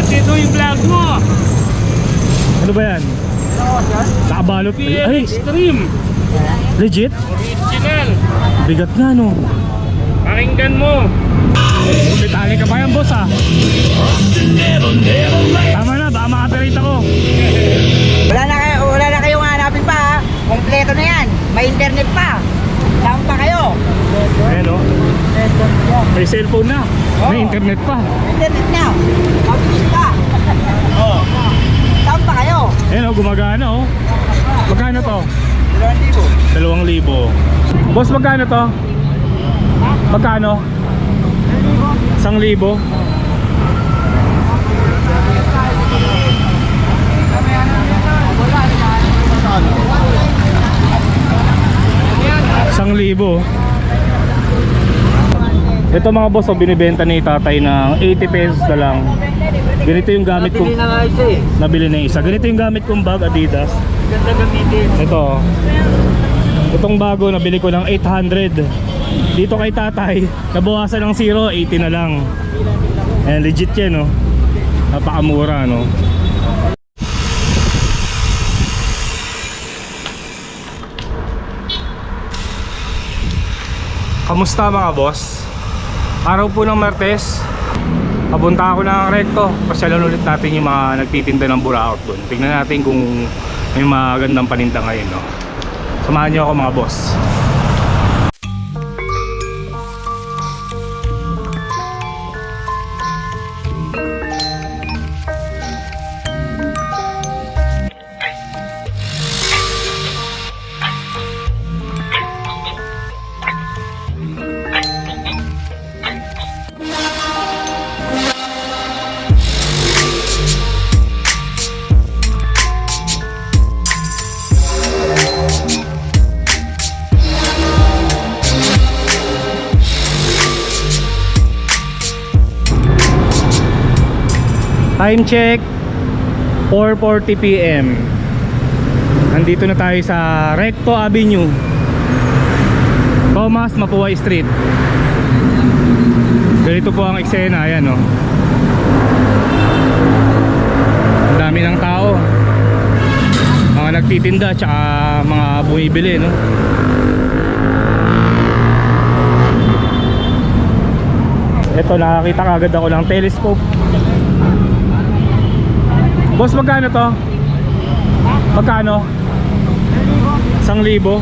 Legit, ito yung vlog mo. Ano ba yan? Nakabalot. PL Ay, Extreme. legit? Original. Bigat nga no. Pakinggan mo. Pitali ka pa yan boss ah. Tama na, baka makaperate ako. Wala na kayo, wala na kayong hanapin pa ha. Kompleto na yan. May internet pa. Saan pa kayo? Ayan o. May cellphone na. May Oo. internet pa. Internet na. Mabilis pa. Oo. Saan pa kayo? Ayan o, gumagana o. Magkano to? Dalawang libo. Dalawang libo. Boss, magkano to? Magkano? Isang libo. Isang libo. Ito mga boss, oh, binibenta ni tatay ng 80 pesos na lang. Ganito yung gamit kong na nga isa eh. nabili na isa. Ganito yung gamit kong bag Adidas. Ganda gamitin. Ito. oh. Itong bago nabili ko ng 800. Dito kay tatay, nabawasan ng 0, 80 na lang. Ayan, legit yan, no? Napakamura, no? Kamusta mga boss? Araw po ng Martes, Papunta ako ng recto. Pasyalan ulit natin yung mga nagtitinda ng buraot doon. Tingnan natin kung may magandang paninda ngayon, no? Samahan niyo ako mga boss. Time check 4:40 PM. Nandito na tayo sa Recto Avenue. Thomas Mapuay Street. Ganito po ang eksena, ayan oh. Dami ng tao. Mga nagtitinda tsaka mga bumibili, no? Ito nakakita kagad ako ng telescope. Boss, magkano to? Magkano? Isang libo?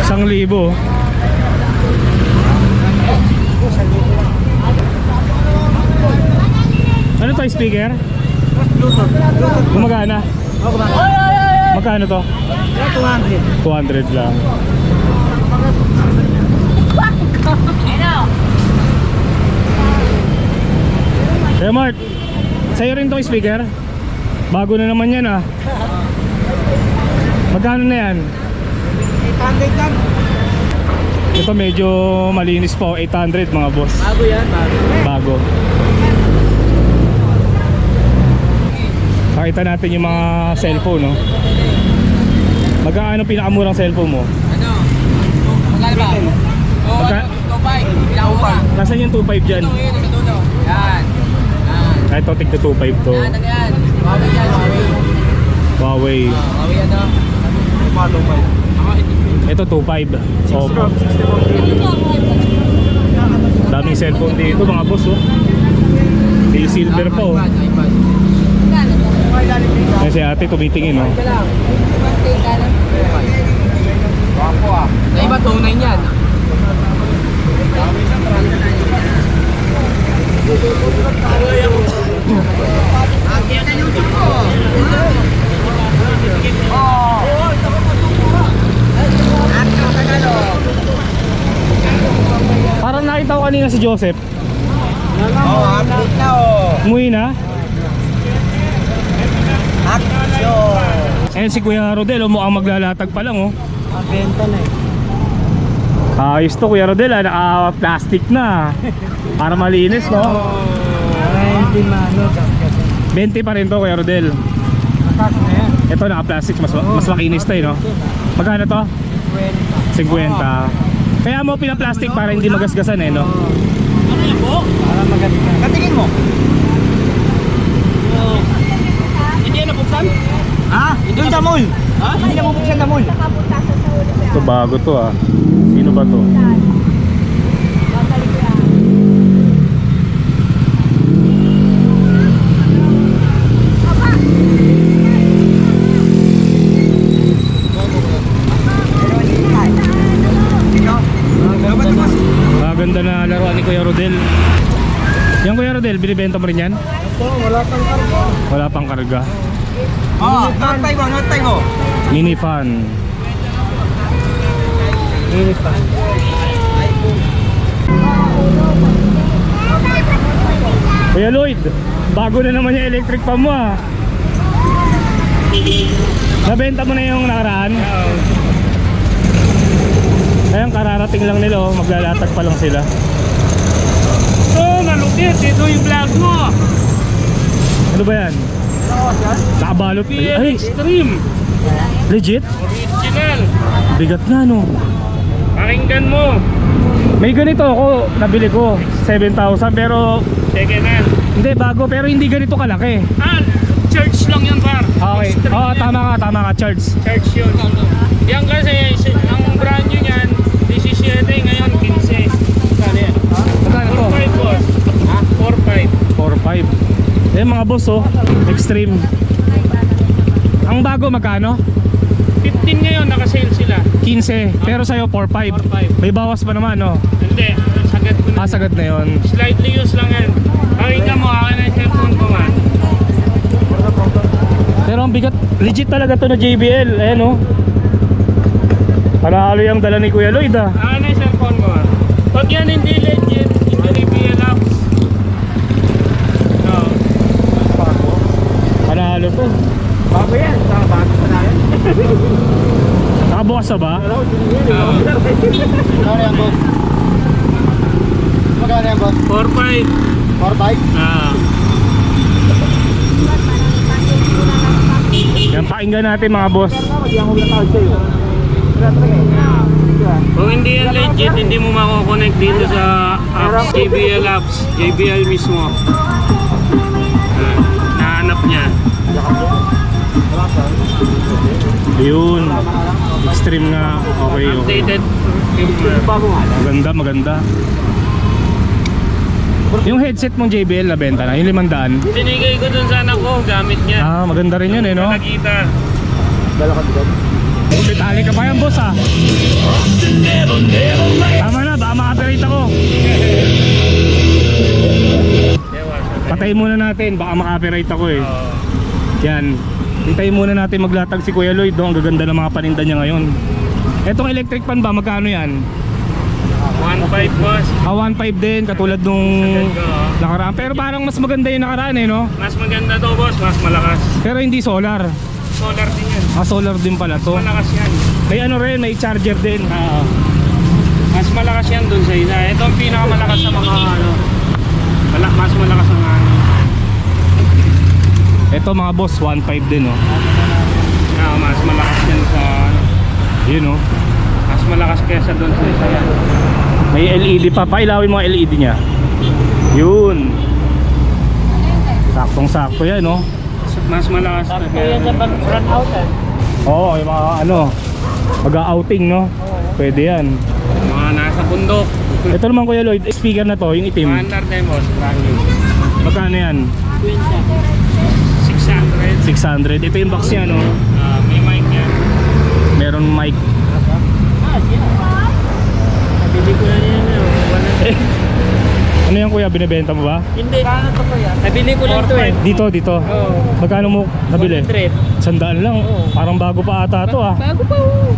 Isang libo. Ano to, speaker? Gumagana? Magkano to? 200 lang. Kaya Mart, sa'yo rin tong speaker? Bago na naman yan ah. Magkano na yan? 800 lang. Ito medyo malinis po, 800 mga boss. Bago yan, bago. Bago. Pakita natin yung mga cellphone, no? Magkano pinakamurang cellphone mo? Ano? Magkano ba? Oo, Magka- ano? Tupay. Pinakamura. Nasaan yung 2.5 dyan? Ito yun, sa dulo. Yan. Ah, Ito, tigda 2.5 to. Yan, ano yan? Huawei yan, Huawei. Huawei. Ah, Huawei ano? Ito 2.5. Oppo. Daming cellphone dito mga boss, oh. May silver pa, oh. Kasi ate tumitingin, oh. Ah. Sa iba, tunay niyan. Parang nakita ko kanina si Joseph. Oh, update na oh. Umuwi na. Action. Ayan si Kuya Rodel, oh, mukhang maglalatag pa lang, oh. Mabenta na eh. Ayos to Kuya Rodel, ah. Naka-plastic na. Para malinis, no? Hindi maano. 20 pa rin to Kuya Rodel. Matas na yan. Ito naka-plastic, mas, mas makinis to eh, no? Magkano to? 50. Kaya mo pina-plastic para hindi magasgasan eh, no? Para maganda. Katingin mo. Hindi yan nabuksan? Ha? Doon sa mall. Ha? Hindi na bubuksan na mall. Ito bago to ah. Sino ba to? Maganda na laruan ni Kuya Rodel. Yan Kuya Rodel, binibenta mo rin yan? Wala kang kargo. Wala pang karga. Oh, notay mo, notay mo. Mini fan. Init pa. Kuya Lloyd, bago na naman yung electric fan mo ah. Nabenta mo na yung nakaraan? Ayun, kararating lang nila oh. Maglalatag pa lang sila. Oh, malupit. Ito yung vlog mo. Ano ba yan? Nakabalot PL Ay, Extreme. legit? Original. Bigat nga no. Pakinggan mo. May ganito ako, nabili ko. 7,000 pero Second hand. hindi bago pero hindi ganito kalaki. Ah, church lang yan par. Okay. Extreme Oo, yan. tama ka, tama ka, Charles. Church yun. Yan kasi, si- ang brand new niyan, 17, ngayon 15. Kano yan? Magkano to? 4-5 boss. Ha? 4-5. 4,500. Eh mga boss oh, extreme. Ang bago magkano? 15 ngayon, naka-sale sila. 15, pero sa'yo 4,500. 4-5. May bawas pa naman no? Hindi, sagad ko na. Ah, sagad na yun. Slightly used lang yan. Pakinggan mo, akin na yung cellphone ko man. Pero ang bigat, legit talaga to na JBL. Ayan oh. Panalo yung dala ni Kuya Lloyd ah. Akin na yung cellphone ko man. Pag yan hindi legit, hindi reveal apps. No. Panalo to. Bago yan. Bago pa na yan. Nakabukas na ba? Ah, Magkano yan, boss? Magkano yan, boss? 4-5. 4-5? Ah. Yan pakinggan natin mga boss. Ako natawag sa'yo. Wala talaga eh. Kung hindi yan legit, hindi mo mako-connect dito sa apps, JBL apps, JBL mismo. Ah, nahanap niya. Yun. Extreme nga. Okay, okay. Updated. Maganda, maganda. Yung headset mong JBL na benta na, yung limandaan. Sinigay ko dun sa anak ko, gamit niya. Ah, maganda rin yun eh, no? Nakita. Dala ka dito. Pitali ka pa yan, boss ah. Tama na, baka makaperate ako. Patayin muna natin, baka makaperate ako eh. Yan. Hintayin muna natin maglatag si Kuya Lloyd, no? Ang gaganda ng mga paninda niya ngayon. Etong electric pan ba, magkano yan? 1.5 boss. Ah, 1.5 din, katulad nung ko, oh. nakaraan. Pero parang mas maganda yung nakaraan eh, no? Mas maganda to boss, mas malakas. Pero hindi solar. Solar din yan. Ah, solar din pala to. Malakas yan. May ano rin, may charger din. Oo. Mas malakas yan dun sa isa. Ito ang pinakamalakas sa mga ano. Malak mas malakas ang ano. Ito mga boss, 1.5 din, no? Ah, mas malakas yan sa ano. Yun, no? Mas malakas kesa dun sa isa yan. May LED pa. Pailawin mo ang LED niya. Yun. Saktong-sakto yan, no? Mas malakas na kaya. run out eh. Oo, yung mga ano, mag-outing, no? Pwede yan. Mga nasa bundok. Ito naman Kuya Lloyd, speaker na to, yung itim. Standard din boss, brand new. Magkano yan? 600. 600. Ito yung box niya, no? Ah, may mic yan. Meron mic. Ah, siya. Nabili ko na yan. Eh, ano yan Kuya, binibenta mo ba? Hindi. Kano to po yan? Nabili ko lang to eh. Dito, dito. Oo. Magkano mo nabili? 100. Sandaan lang. Oo. Parang bago pa ata to ah. Bago pa oh.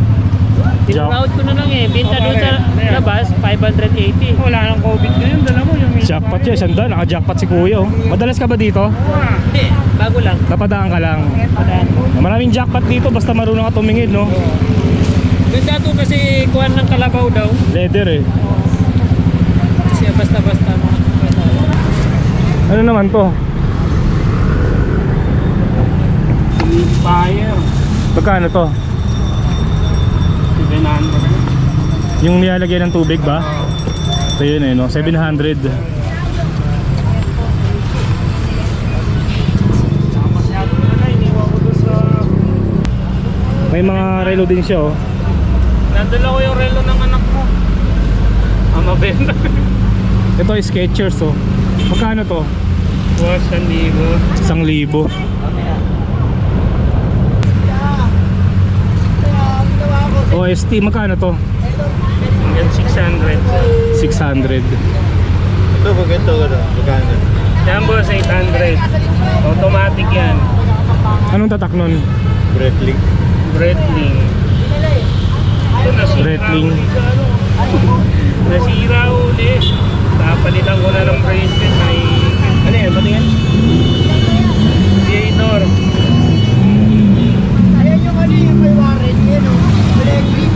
Tinrout ko na lang eh. Binta doon sa labas, 580. Wala nang COVID ngayon, dala mo yung Jackpot yan, sandaan. Naka-jackpot si Kuya. Oh. Madalas ka ba dito? Hindi, bago lang. Napadaan ka lang. Padaan. Maraming jackpot dito basta marunong ka tumingin, no? Ganda to kasi kuhan ng kalabaw daw. Leather eh. Basta-basta. Ano naman to? Inspire. Magkano to? 700. Yung nilalagyan ng tubig ba? Ito yun eh, no? 700. Saka masyado na na, iniwan ko doon sa... May mga relo din siya, oh. Nadala ko yung relo ng anak mo. Ah, mabenta. Ito ay Skechers, oh. Magkano to? Sandigo. Isang libo. OST, magkano to? Hanggang 600. 600. Ito, pag ito, ano, magkano? Yan boss, 800. Automatic yan. Anong tatak nun? Breitling. Breitling. Ito nasira Breitling. Uli. Kapalitan ko na ng bracelet. May... Ano yan? Yan? Radiator. Ayan yung ano yung may warranty, yun o. Electric.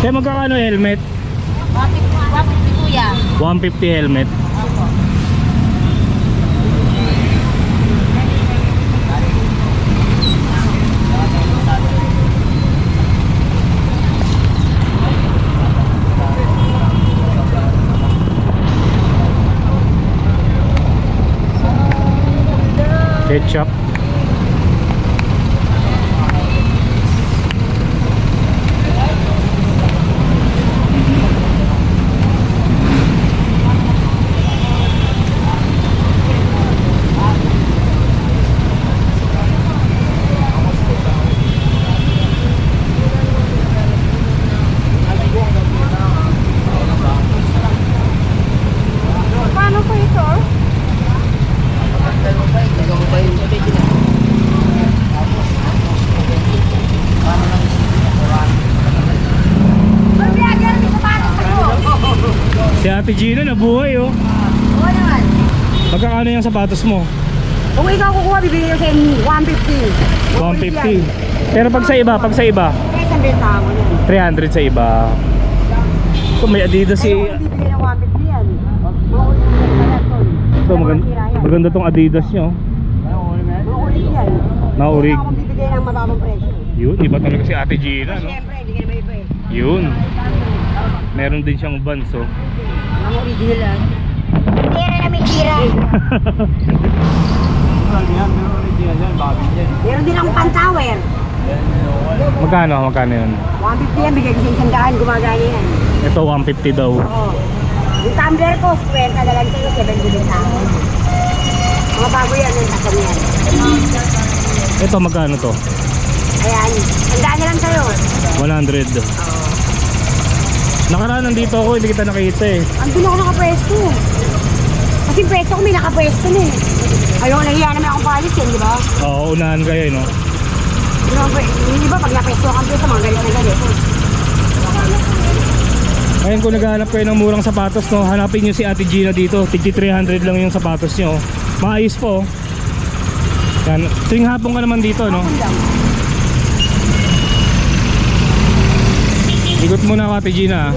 Kaya magkakano helmet? Wapit, wapit ni kuya. 150 helmet. Ketchup. Paano po ito? Pagbiyagan ng sapatos ko. Si Ate Gina nabuhay oh. Oo naman. Magkakano yung sapatos mo? Kung ikaw kukuha, bibigyan ko sa inyo 150. 150. Pero pag sa iba, pag sa iba, Kaya isang benta mo yan. 300 sa iba. Kung may Adidas si Ayoko bibigyan ng 150 yan. Ito maganda, maganda tong Adidas nyo. Makulit yan. Naurig. Kaya ako bibigyan ng mababang presyo. Yun, iba talaga si Ate Gina, no? Siyempre, hindi ka naman iba eh. Yun. Meron din siyang Vans, oh. Ang original. Hindi rin na may tira. Meron din akong pan-tower. Magkano? Magkano yun? 150 yan, bigay ko sa isang daan, gumagana yan. Ito, 150 daw. Oo. Yung tumbler ko, 50 na lang sa'yo, 7 bilhin sa akin. Mga bago yan, yung takam yan. Ito, magkano to? Ayan, sandaan na lang sa'yo. 100. Nakaraan nandito ako, hindi kita nakita eh. Andun ako nakapwesto. Kasi pwesto ko may nakapwesto na eh. Ayoko, nahiya naman akong palis yan, di ba? Oo, unahan kayo, eh, no? Pwe- Yung iba, pag napwesto ka sa mga galit na galit. Ngayon kung naghahanap kayo ng murang sapatos, no, hanapin nyo si Ate Gina dito. Tigti 300 lang yung sapatos nyo. Maayos po. Yan. Tuwing hapon ka naman dito, no? Ang lang. Ikot muna ako, Ate Gina. ah.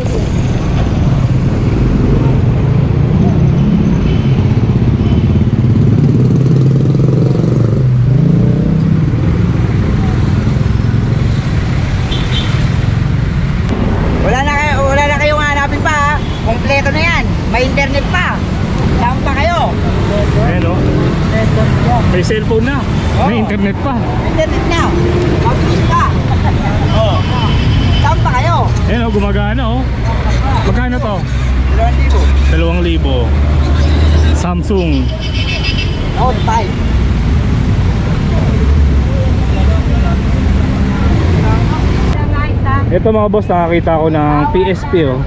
Wala na kayo, wala na kayong hanapin pa ha. Kompleto na yan. May internet pa. Saan pa kayo? Ayan, no? May cellphone na. May Oo. internet pa. Internet na. Mabilis pa. Oh. Saan pa kayo? Ayan, oh, gumagana, oh. Magkano to? Dalawang libo. 2,000. Samsung. Note 5. Ito mga boss, nakakita ko ng PSP, oh.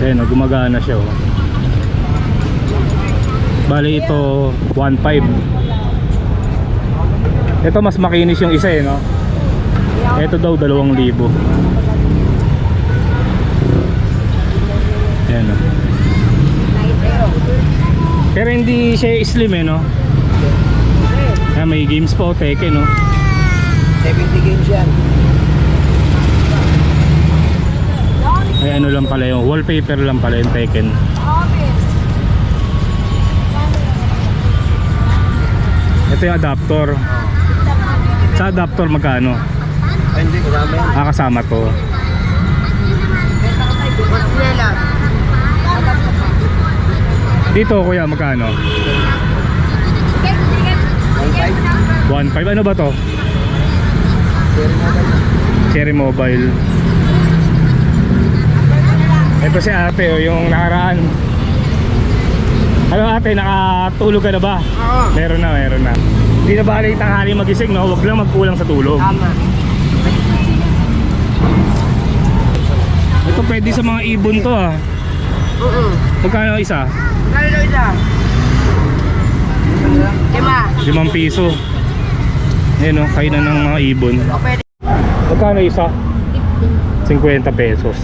Ayan, oh, gumagana siya, oh. Bali ito 1.5 Ito mas makinis yung isa eh no Ito daw 2,000 Ayan oh. Pero hindi siya slim eh no Yan, may games po, Tekken, no? 70 games yan. Ay, ano lang pala yung wallpaper lang pala yung Tekken. Ito yung adapter. Sa adapter magkano? Hindi, kasama yan. Ah, kasama to. Dito kuya, magkano? 1.5. Ano ba to? Cherry Mobile. Ito si ate, oh, yung nakaraan. Ano ate, nakatulog ka na ba? Oo. Meron na, meron na. Hindi na bali tanghali magising, no? Huwag lang magkulang sa tulog. Tama. Ito pwede sa mga ibon to ah. Oo. Magkano isa? Kalo isa. Lima. Limang piso. Ayan o, kainan ng mga ibon. O pwede. Magkano isa? 50 pesos.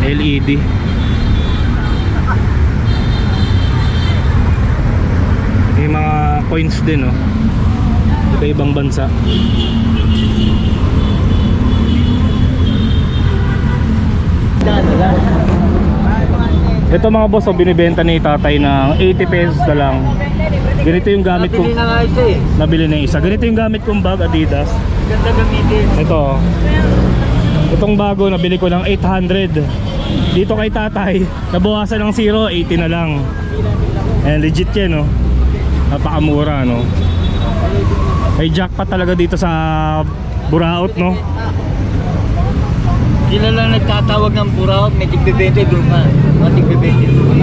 LED. May mga coins din oh. Iba ibang bansa. Ito mga boss, oh, binibenta ni tatay ng 80 pesos na lang. Ganito yung gamit ko. Pili na nga isa eh. Nabili na isa. Ganito yung gamit kong bag Adidas. Ganda gamitin. Ito. Itong bago nabili ko ng 800. Dito kay tatay, nabawasan ng 0, 80 na lang. And legit yan, no? Napakamura, no? May jackpot talaga dito sa Buraot, no? Sila lang nagtatawag ng buraot, may tigbebente doon ka. Mga tigbebente doon.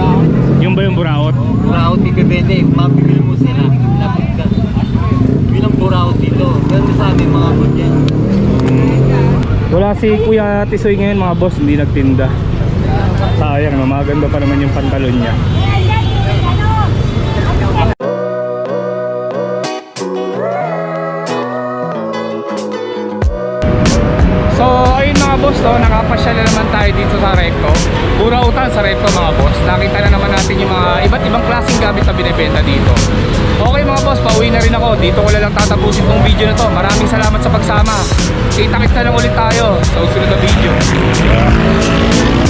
Yung ba yung Buraot? Buraot, tigbebente. Mabibili mo sila. Lapit ka. Bilang buraot dito. Ganun sa amin mga bot yan. Wala si Kuya Tisoy ngayon mga boss, hindi nagtinda. Sayang, no? maganda pa naman yung pantalon niya. boss, no, nakapasyal na naman tayo dito sa Repco. Pura utan sa Repco mga boss. Nakita na naman natin yung mga iba't ibang klaseng gamit na binibenta dito. Okay mga boss, pauwi na rin ako. Dito ko lang tatapusin tong video na to. Maraming salamat sa pagsama. Kita-kita lang ulit tayo sa usunod na video. Yeah.